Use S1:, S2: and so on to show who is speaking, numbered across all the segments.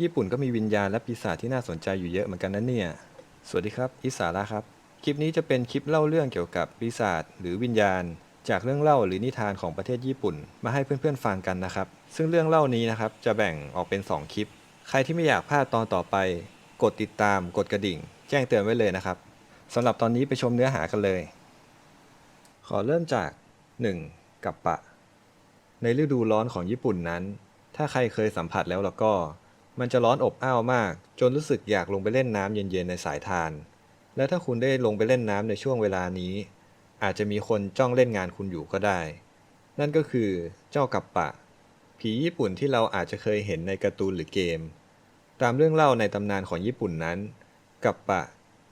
S1: ญี่ปุ่นก็มีวิญญาณและปีศาจที่น่าสนใจอยู่เยอะเหมือนกันนะเนี่ย สวัสดีครับ อิสาระครับ คลิปนี้จะเป็นคลิปเล่าเรื่องเกี่ยวกับปีศาจหรือวิญญาณ จากเรื่องเล่าหรือนิทานของประเทศญี่ปุ่น มาให้เพื่อนๆฟังกันนะครับ ซึ่งเรื่องเล่านี้นะครับจะแบ่งออกเป็น 2 คลิป ใครที่ไม่อยากพลาดตอนต่อไป กดติดตาม กดกระดิ่ง แจ้งเตือนไว้เลยนะครับสำหรับตอนนี้ไปชมเนื้อหากันเลย ขอเริ่มจาก 1. กับปะ ในฤดูร้อนของญี่ปุ่นนั้น ถ้าใครเคยสัมผัสแล้วแล้วก็ มันจะร้อนอบอ้าวมาก จนรู้สึกอยากลงไปเล่นน้ำเย็นๆในสายทาน และถ้าคุณได้ลงไปเล่นน้ำในช่วงเวลานี้ อาจจะมีคนจ้องเล่นงานคุณอยู่ก็ได้ นั่นก็คือเจ้ากับปะ ผีญี่ปุ่นที่เราอาจจะเคยเห็นในการ์ตูนหรือเกม ตามเรื่องเล่าในตำนานของญี่ปุ่นนั้น กับปะ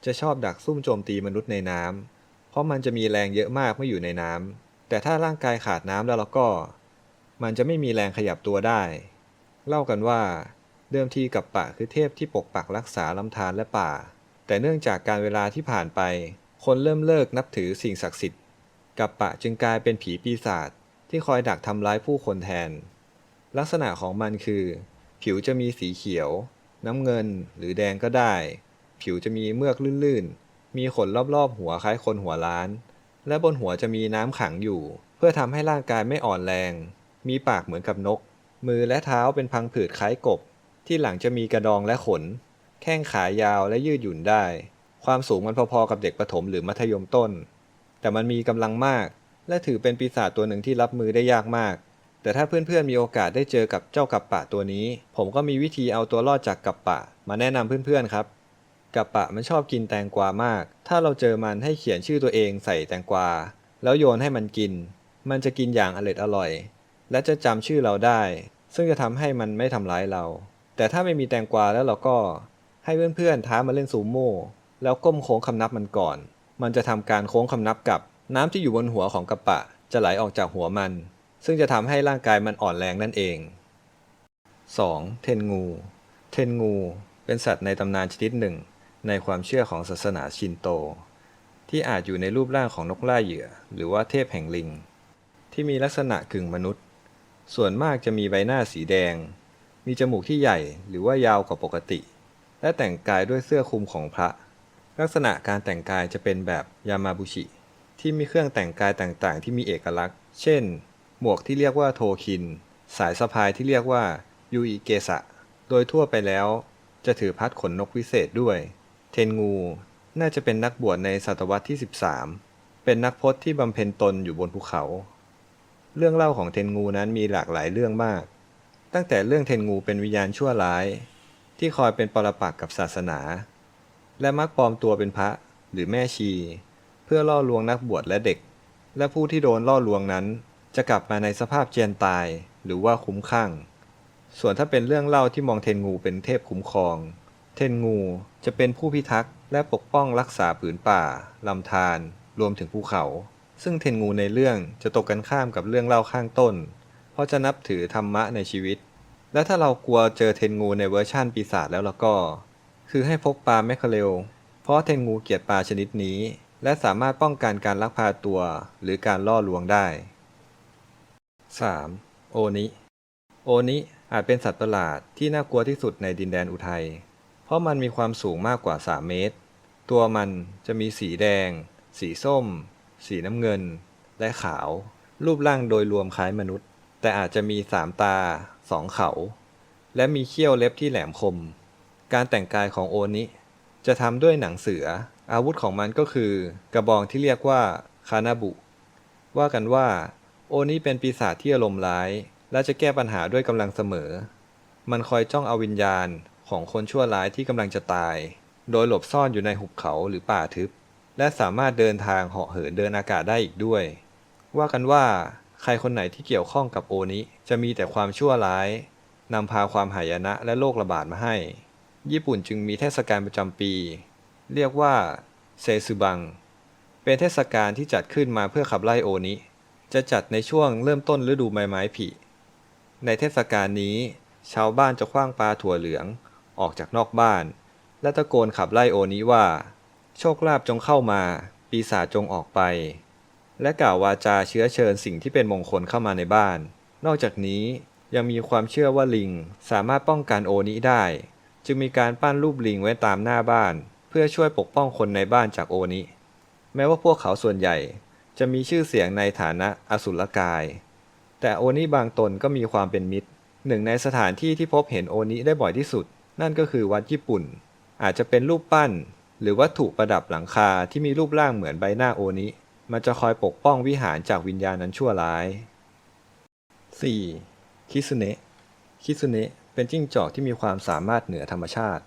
S1: จะชอบดักซุ่มโจมตีมนุษย์ในน้ำเพราะมันจะมีแรงเยอะมากเมื่ออยู่ในน้ำแต่ถ้าร่างกายขาดน้ำแล้วแล้วก็ มันจะไม่มีแรงขยับตัวได้ เล่ากันว่า เดิมทีกับปะคือเทพที่ปกปักรักษาลำธารและป่า แต่เนื่องจากการเวลาที่ผ่านไป คนเริ่มเลิกนับถือสิ่งศักดิ์สิทธิ์ กับปะจึงกลายเป็นผีปีศาจที่คอยดักทำร้ายผู้คนแทน ลักษณะของมันคือ ผิวจะมีสีเขียว น้ำเงินหรือแดงก็ได้ ผิวจะมีเมือกลื่นๆ มีขนรอบๆ หัวคล้ายคนหัวล้าน และบนหัวจะมีน้ำขังอยู่ เพื่อทำให้ร่างกายไม่อ่อนแรง มีปากเหมือนกับนก มือและเท้าเป็นพังผืดคล้ายกบ ที่หลังจะมีกระดองและขน แข้งขายาวและยืดหยุ่นได้ ความสูงมันพอๆกับเด็กประถมหรือมัธยมต้น แต่มันมีกำลังมาก และถือเป็นปีศาจตัวหนึ่งที่รับมือได้ยากมาก แต่ถ้าเพื่อนๆมีโอกาสได้เจอกับเจ้ากับปะตัวนี้ ผมก็มีวิธีเอาตัวรอดจากกับปะ มาแนะนำเพื่อนๆครับกับปะมันชอบกินแตงกวามาก ถ้าเราเจอมันให้เขียนชื่อตัวเองใส่แตงกวา แล้วโยนให้มันกิน มันจะกินอย่างอร็ดอร่อย และจะจำชื่อเราได้ ซึ่งจะทำให้มันไม่ทำร้ายเรา แต่ถ้าไม่มีแตงกวาแล้วเราก็ให้เพื่อนๆท้ามาเล่นซูโม่แล้วก้มโค้งคำนับมันก่อน มันจะทำการโค้งคำนับกับน้ำที่อยู่บนหัวของกระปะ จะไหลออกจากหัวมัน ซึ่งจะทำให้ร่างกายมันอ่อนแรงนั่นเอง 2. เทนงู เทนงู เป็นสัตว์ในตำนานชนิดหนึ่ง ในความเชื่อของศาสนาชินโต ที่อาจอยู่ในรูปร่างของนกล่าเหยื่อ หรือว่าเทพแห่งลิง ที่มีลักษณะกึ่งมนุษย์ ส่วนมากจะมีใบหน้าสีแดง มีจมูกที่ใหญ่หรือว่ายาวกว่าปกติ และแต่งกายด้วยเสื้อคลุมของพระ ลักษณะการแต่งกายจะเป็นแบบยามาบุชิ ที่มีเครื่องแต่งกายต่างๆ ที่มีเอกลักษณ์ เช่น หมวกที่เรียกว่าโทคิน สายสะพายที่เรียกว่ายูอิเกสะ โดยทั่วไปแล้ว จะถือพัดขนนกวิเศษด้วย เทนงู น่าจะเป็นนักบวชในศตวรรษที่ 13 เป็นนักพจน์ที่บำเพ็ญตนอยู่บนภูเขา เรื่องเล่าของเทนงูนั้นมีหลากหลายเรื่องมาก ตั้งแต่เรื่องเทนงูเป็นวิญญาณชั่วร้าย ที่คอยเป็นปรปักษ์กับศาสนา และมักปลอมตัวเป็นพระหรือแม่ชี เพื่อล่อลวงนักบวชและเด็ก และผู้ที่โดนล่อลวงนั้น จะกลับมาในสภาพเจียนตายหรือว่าคุ้มข้างส่วนถ้าเป็นเรื่องเล่าที่มองเทนงูเป็นเทพคุ้มครอง เทนงูจะเป็นผู้พิทักษ์และปกป้องรักษาผืนป่าลำธารรวมถึงภูเขา ซึ่งเทนงูในเรื่องจะตกกันข้ามกับเรื่องเล่าข้างต้น เพราะจะนับถือธรรมะในชีวิต และถ้าเรากลัวเจอเทนงูในเวอร์ชั่นปีศาจแล้วแล้วก็ คือให้พกปลาแมคเคเรลเพราะเทนงูเกลียดปลาชนิดนี้ และสามารถป้องกันการลักพาตัว หรือการล่อลวงได้ 3. โอนิโอนิอาจเป็นสัตว์ประหลาดที่น่ากลัวที่สุดในดินแดนอุทัย เพราะมันมีความสูงมากกว่า 3 เมตร ตัวมันจะมีสีแดง สีส้ม สีน้ำเงิน และขาว รูปร่างโดยรวมคล้ายมนุษย์ แต่อาจจะมีสามตาสองเขา และมีเขี้ยวเล็บที่แหลมคม การแต่งกายของโอนิ จะทำด้วยหนังเสือ อาวุธของมันก็คือ กระบองที่เรียกว่าคานาบุ ว่ากันว่า โอนิเป็นปีศาจที่อารมณ์ร้าย และจะแก้ปัญหาด้วยกำลังเสมอ มันคอยจ้องเอาวิญญาณของคนชั่วร้ายที่กำลังจะตาย โดยหลบซ่อนอยู่ในหุบเขาหรือป่าทึบ และสามารถเดินทางเหาะเหินเดินอากาศได้อีกด้วย ว่ากันว่า ใครคนไหนที่เกี่ยวข้องกับโอนิจะมีแต่ความชั่วร้ายนำพาความหายนะและโรคระบาดมาให้ ญี่ปุ่นจึงมีเทศกาลประจำปี เรียกว่าเซซึบัง เป็นเทศกาลที่จัดขึ้นมาเพื่อขับไล่โอนิจะจัดในช่วงเริ่มต้นฤดูใบไม้ผลิในเทศกาลนี้ ชาวบ้านจะคว้างปลาถั่วเหลืองออกจากนอกบ้าน และตะโกนขับไล่โอนิว่า โชคลาภจงเข้ามา ปีศาจจงออกไป และกล่าววาจาเชื้อเชิญสิ่งที่เป็นมงคลเข้ามาในบ้าน นอกจากนี้ยังมีความเชื่อว่าลิงสามารถป้องกันโอนิได้ จึงมีการปั้นรูปลิงไว้ตามหน้าบ้าน เพื่อช่วยปกป้องคนในบ้านจากโอนิแม้ว่าพวกเขาส่วนใหญ่จะมีชื่อเสียงในฐานะอสุรกาย แต่โอนิบางตนก็มีความเป็นมิตร หนึ่งในสถานที่ที่พบเห็นโอนิได้บ่อยที่สุด นั่นก็คือวัดญี่ปุ่น อาจจะเป็นรูปปั้น หรือวัตถุประดับหลังคาที่มีรูปร่างเหมือนใบหน้าโอนิ มันจะคอยปกป้องวิหารจากวิญญาณนั้นชั่วร้าย 4. คิสุเนะคิสุเนะเป็นจิ้งจอกที่มีความสามารถเหนือธรรมชาติ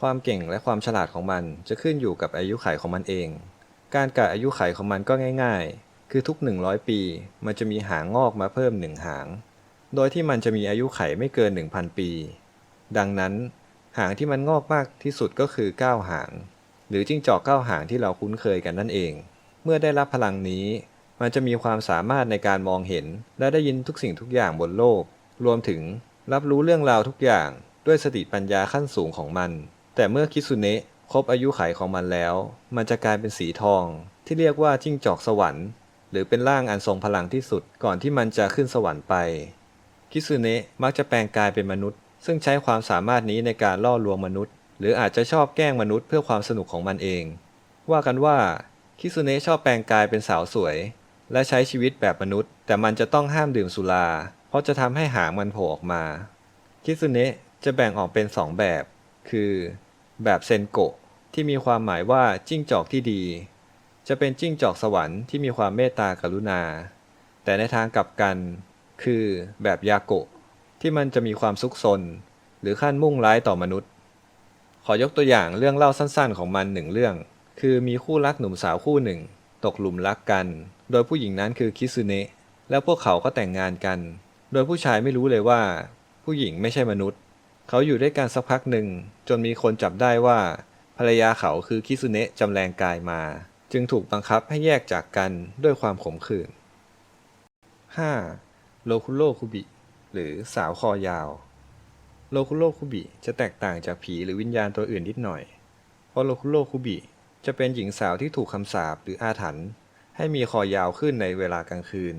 S1: ความเก่งและความฉลาดของมันจะขึ้นอยู่กับอายุขัยของมันเอง การกะอายุขัยของมันก็ง่าย ๆ คือทุก 100 ปี มันจะมีหางงอกมาเพิ่มหนึ่งหาง โดยที่มันจะมีอายุไขไม่เกิน 1,000 ปี ดังนั้นหางที่มันงอกมากที่สุดก็คือ 9 หาง หรือจิ้งจอกเก้าหางที่เราคุ้นเคยกันนั่นเอง เมื่อได้รับพลังนี้ มันจะมีความสามารถในการมองเห็น และได้ยินทุกสิ่งทุกอย่างบนโลก รวมถึงรับรู้เรื่องราวทุกอย่างด้วยสติปัญญาขั้นสูงของมัน แต่เมื่อคิสุเนะครบอายุขัยของมันแล้ว มันจะกลายเป็นสีทอง ที่เรียกว่าจิ้งจอกสวรรค์ หรือเป็นร่างอันทรงพลังที่สุดก่อนที่มันจะขึ้นสวรรค์ไป คิสุเนะมักจะแปลงกายเป็นมนุษย์ ซึ่งใช้ความสามารถนี้ในการล่อลวงมนุษย์ หรืออาจจะชอบแกล้งมนุษย์เพื่อความสนุกของมันเอง ว่ากันว่า คิสุเนะชอบแปลงกายเป็นสาวสวย และใช้ชีวิตแบบมนุษย์ แต่มันจะต้องห้ามดื่มสุรา เพราะจะทำให้หางมันโผล่ออกมา คิสุเนะจะแบ่งออกเป็นสองแบบ คือ แบบเซนโกะที่มีความหมายว่าจิ้งจอกที่ดี จะเป็นจิ้งจอกสวรรค์ที่มีความเมตตากรุณา แต่ในทางกลับกัน คือแบบยาโกะที่มันจะมีความซุกซน หรือขั้นมุ่งร้ายต่อมนุษย์ ขอยกตัวอย่างเรื่องเล่าสั้นๆ ของมันหนึ่งเรื่อง คือมีคู่รักหนุ่มสาวคู่หนึ่ง ตกหลุมรักกัน โดยผู้หญิงนั้นคือคิซึเนะแล้วพวกเขาก็แต่งงานกัน โดยผู้ชายไม่รู้เลยว่า ผู้หญิงไม่ใช่มนุษย์ เขาอยู่ด้วยกันสักพักหนึ่ง จนมีคนจับได้ว่า ภรรยาเขาคือคิซึเนะจำแรงกายมา จึงถูกบังคับให้แยกจากกันด้วยความขมขื่น 5. โลคุโรคุบิ หรือสาวคอยาว โลคุโรคุบิจะแตกต่างจากผีหรือวิญญาณตัวอื่นนิดหน่อย เพราะโลคุโรคุบิ จะเป็นหญิงสาวที่ถูกคำสาปหรืออาถรรพ์ให้มีคอยาวขึ้นในเวลากลางคืน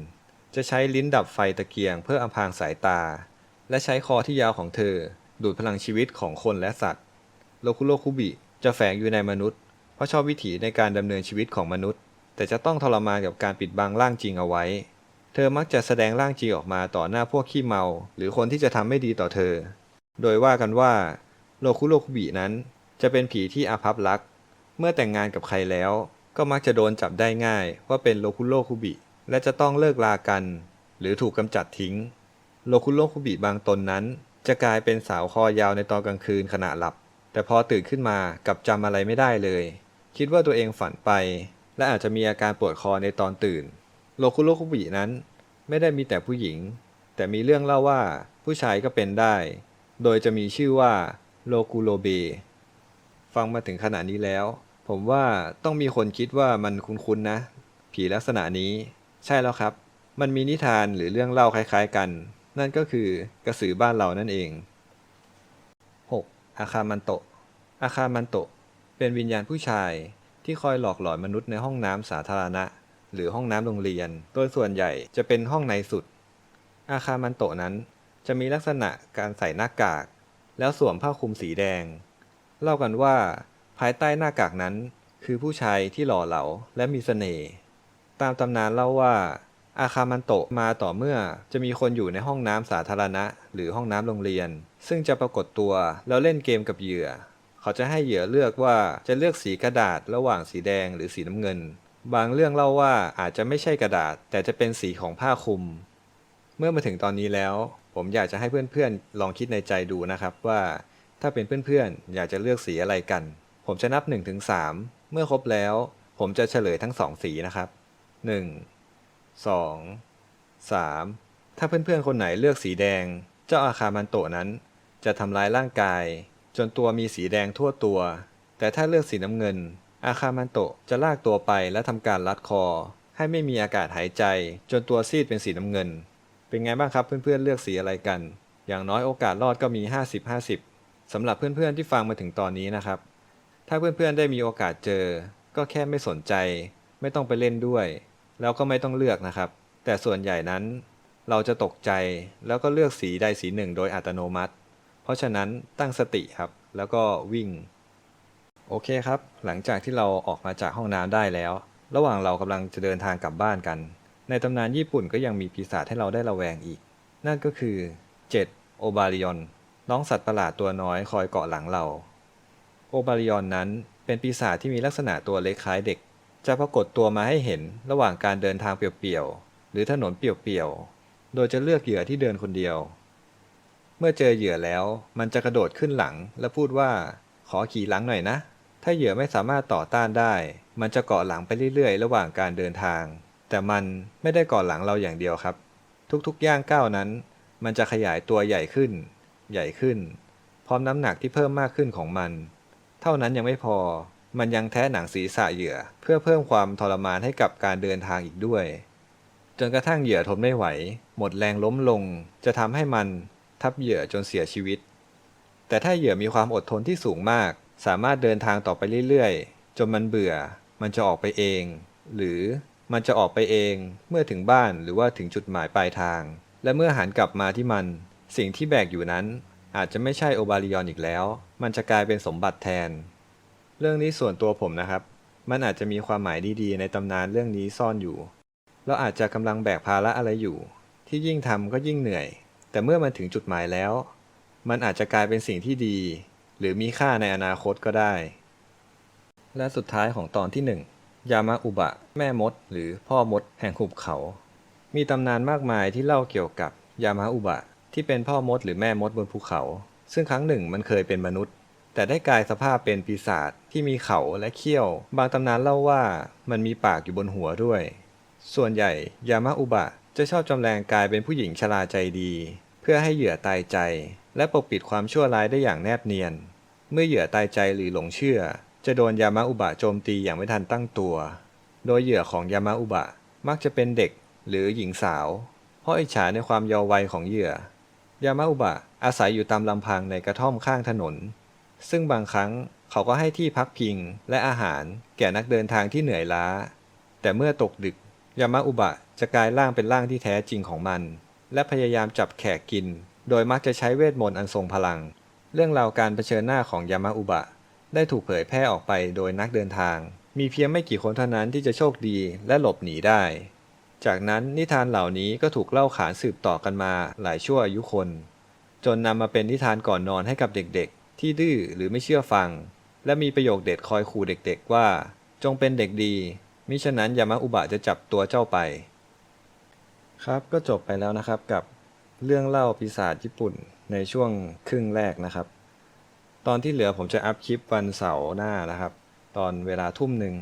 S1: จะใช้ลิ้นดับไฟตะเกียงเพื่ออำพรางสายตา และใช้คอที่ยาวของเธอ ดูดพลังชีวิตของคนและสัตว์ โลคุโรคุบิจะแฝงอยู่ในมนุษย์ เพราะชอบวิถีในการดำเนินชีวิตของมนุษย์ แต่จะต้องทรมานกับการปิดบังร่างจริงเอาไว้ เธอมักจะแสดงร่างจริงออกมาต่อหน้าพวกขี้เมา หรือคนที่จะทำไม่ดีต่อเธอ โดยว่ากันว่าโลคุโรคุบินั้นจะเป็นผีที่อาภัพรัก เมื่อแต่งงานกับใครแล้ว ก็มักจะโดนจับได้ง่ายว่าเป็นโลคุโรคุบิ และจะต้องเลิกลากัน หรือถูกกำจัดทิ้ง โลคุโรคุบิบางตนนั้น จะกลายเป็นสาวคอยาวในตอนกลางคืนขณะหลับ แต่พอตื่นขึ้นมากลับจำอะไรไม่ได้เลย คิดว่าตัวเองฝันไป และอาจจะมีอาการปวดคอในตอนตื่น โลคุโรคุบินั้น ไม่ได้มีแต่ผู้หญิง แต่มีเรื่องเล่าว่าผู้ชายก็เป็นได้ โดยจะมีชื่อว่าโลกุโรเบ ฟังมาถึงขนาดนี้แล้ว ผมว่าต้องมีคนคิดว่ามันคุ้นๆนะ ผีลักษณะนี้ ใช่แล้วครับ มันมีนิทานหรือเรื่องเล่าคล้ายๆกัน นั่นก็คือกระสือบ้านเรานั่นเอง 6. อาคามันโตะอาคามันโตะเป็นวิญญาณผู้ชายที่คอยหลอกหลอนมนุษย์ในห้องน้ำสาธารณะ หรือห้องน้ำโรงเรียน โดยส่วนใหญ่จะเป็นห้องในสุด อาคามันโตะนั้นจะมีลักษณะการใส่หน้ากาก แล้วสวมผ้าคลุมสีแดง เล่ากันว่า ภายใต้หน้ากากนั้น คือผู้ชายที่หล่อเหลาและมีเสน่ห์ตามตำนานเล่าว่าอาคามันโตะมาต่อเมื่อจะมีคนอยู่ในห้องน้ำสาธารณะ หรือห้องน้ำโรงเรียน ซึ่งจะปรากฏตัวแล้วเล่นเกมกับเหยื่อ เขาจะให้เหยื่อเลือกว่าจะเลือกสีกระดาษระหว่างสีแดงหรือสีน้ำเงิน บางเรื่องเล่าว่าอาจจะไม่ใช่กระดาษ แต่จะเป็นสีของผ้าคลุม เมื่อมาถึงตอนนี้แล้ว ผมอยากจะให้เพื่อนๆลองคิดในใจดูนะครับว่า ถ้าเป็นเพื่อนๆ อยากจะเลือกสีอะไรกัน ผมจะนับ1-3ถึง3เมื่อครบแล้ว ผมจะเฉลยทั้ง 2 สีนะครับ 1 2 3 ถ้าเพื่อนๆ คนไหนเลือกสีแดง เจ้าอาคามันโตนั้น จะทำร้ายร่างกาย จนตัวมีสีแดงทั่วตัว แต่ถ้าเลือกสีน้ำเงิน อาคามันโตจะลากตัวไปและทำการรัดคอ ให้ไม่มีอากาศหายใจ จนตัวซีดเป็นสีน้ำเงิน เป็นไงบ้างครับเพื่อนๆเลือกสีอะไรกัน อย่างน้อยโอกาสรอดก็มี 50-50 สำหรับเพื่อนๆที่ฟังมาถึงตอนนี้นะครับ ถ้าเพื่อนๆได้มีโอกาสเจอ ก็แค่ไม่สนใจ ไม่ต้องไปเล่นด้วย แล้วก็ไม่ต้องเลือกนะครับ แต่ส่วนใหญ่นั้น เราจะตกใจแล้วก็เลือกสีใดสีหนึ่งโดยอัตโนมัติ เพราะฉะนั้นตั้งสติครับ แล้วก็วิ่ง โอเคครับ หลังจากที่เราออกมาจากห้องน้ำได้แล้ว ระหว่างเรากำลังจะเดินทางกลับบ้านกัน ในตำนานญี่ปุ่นก็ยังมีปีศาจให้เราได้ระแวงอีก นั่นก็คือ 7. โอบาริยอน น้องสัตว์ประหลาดตัวน้อยคอยเกาะหลังเรา โอบาริยอนนั้นเป็นปีศาจที่มีลักษณะตัวเล็กคล้ายเด็ก จะปรากฏตัวมาให้เห็นระหว่างการเดินทางเปลี่ยวๆ หรือถนนเปลี่ยวๆ โดยจะเลือกเหยื่อที่เดินคนเดียว เมื่อเจอเหยื่อแล้วมันจะกระโดดขึ้นหลังและพูดว่า ขอขี่หลังหน่อยนะ ถ้าเหยื่อไม่สามารถต่อต้านได้ มันจะเกาะหลังไปเรื่อยๆ ระหว่างการเดินทาง แต่มันไม่ได้เกาะหลังเราอย่างเดียวครับ ทุกๆ ย่างก้าวนั้น มันจะขยายตัวใหญ่ขึ้น ใหญ่ขึ้น พร้อมน้ำหนักที่เพิ่มมากขึ้นของมัน เท่านั้นยังไม่พอ มันยังแทะหนังศีรษะเหยื่อ เพื่อเพิ่มความทรมานให้กับการเดินทางอีกด้วย จนกระทั่งเหยื่อทนไม่ไหว หมดแรงล้มลง จะทำให้มันทับเหยื่อจนเสียชีวิต แต่ถ้าเหยื่อมีความอดทนที่สูงมาก สามารถเดินทางต่อไปเรื่อยๆ จนมันเบื่อ มันจะออกไปเอง หรือมันจะออกไปเองเมื่อถึงบ้านหรือว่าถึงจุดหมายปลายทาง และเมื่อหันกลับมาที่มัน สิ่งที่แบกอยู่นั้นอาจจะไม่ใช่โอบาริยอนอีกแล้ว มันจะกลายเป็นสมบัติแทน เรื่องนี้ส่วนตัวผมนะครับ มันอาจจะมีความหมายดีๆ ในตำนานเรื่องนี้ซ่อนอยู่ เราอาจจะกำลังแบกภาระอะไรอยู่ ที่ยิ่งทำก็ยิ่งเหนื่อย แต่เมื่อมันถึงจุดหมายแล้ว มันอาจจะกลายเป็นสิ่งที่ดี หรือมีค่าในอนาคตก็ได้ และสุดท้ายของตอนที่หนึ่งยามะอุบะ แม่มด หรือพ่อมด แห่งหุบเขา มีตำนานมากมายที่เล่าเกี่ยวกับยามะอุบะ ที่เป็นพ่อมดหรือแม่มดบนภูเขา ซึ่งครั้งหนึ่งมันเคยเป็นมนุษย์ แต่ได้กลายสภาพเป็นปีศาจที่มีเขาและเขี้ยว บางตำนานเล่าว่ามันมีปากอยู่บนหัวด้วย ส่วนใหญ่ยามะอุบะจะชอบจำแรงกายเป็นผู้หญิงชราใจดี เพื่อให้เหยื่อตายใจ และปกปิดความชั่วร้ายได้อย่างแนบเนียน เมื่อเหยื่อตายใจหรือหลงเชื่อ จะโดนยามะอุบะโจมตีอย่างไม่ทันตั้งตัว โดยเหยื่อของยามะอุบะมักจะเป็นเด็กหรือหญิงสาว เพราะอิจฉาในความเยาว์วัยของเหยื่อ ยามะอุบะอาศัยอยู่ตามลำพังในกระท่อมข้างถนน ซึ่งบางครั้งเขาก็ให้ที่พักพิงและอาหารแก่นักเดินทางที่เหนื่อยล้า แต่เมื่อตกดึก ยามะอุบะจะกลายร่างเป็นร่างที่แท้จริงของมัน และพยายามจับแขกกิน โดยมักจะใช้เวทมนต์อันทรงพลัง เรื่องราวการเผชิญหน้าของยามะอุบะ ได้ถูกเผยแพร่ออกไปโดยนักเดินทาง มีเพียงไม่กี่คนเท่านั้นที่จะโชคดีและหลบหนีได้ จากนั้นนิทานเหล่านี้ก็ถูกเล่าขานสืบต่อกันมาหลายชั่วอายุคน จนนำมาเป็นนิทานก่อนนอนให้กับเด็กๆ ที่ดื้อหรือไม่เชื่อฟัง และมีประโยคเด็ดคอยขู่เด็กๆ ว่า จงเป็นเด็กดีมิฉะนั้นยามะอุบะจะจับตัวเจ้าไป ครับก็จบไปแล้วนะครับกับเรื่องเล่าปีศาจญี่ปุ่นในช่วงครึ่งแรกนะครับ ตอนที่เหลือผมจะอัพคลิปวันเสาร์หน้านะครับ ตอนเวลาทุ่มหนึ่ง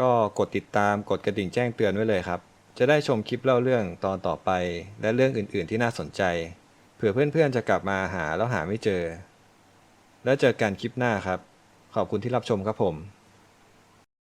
S1: ก็กดติดตามกดกระดิ่งแจ้งเตือนไว้เลยครับ จะได้ชมคลิปเล่าเรื่องตอนต่อไป และเรื่องอื่น ๆ ที่น่าสนใจ เผื่อเพื่อน ๆ จะกลับมาหาแล้วหาไม่เจอ แล้วเจอกันคลิปหน้าครับ ขอบคุณที่รับชมครับผม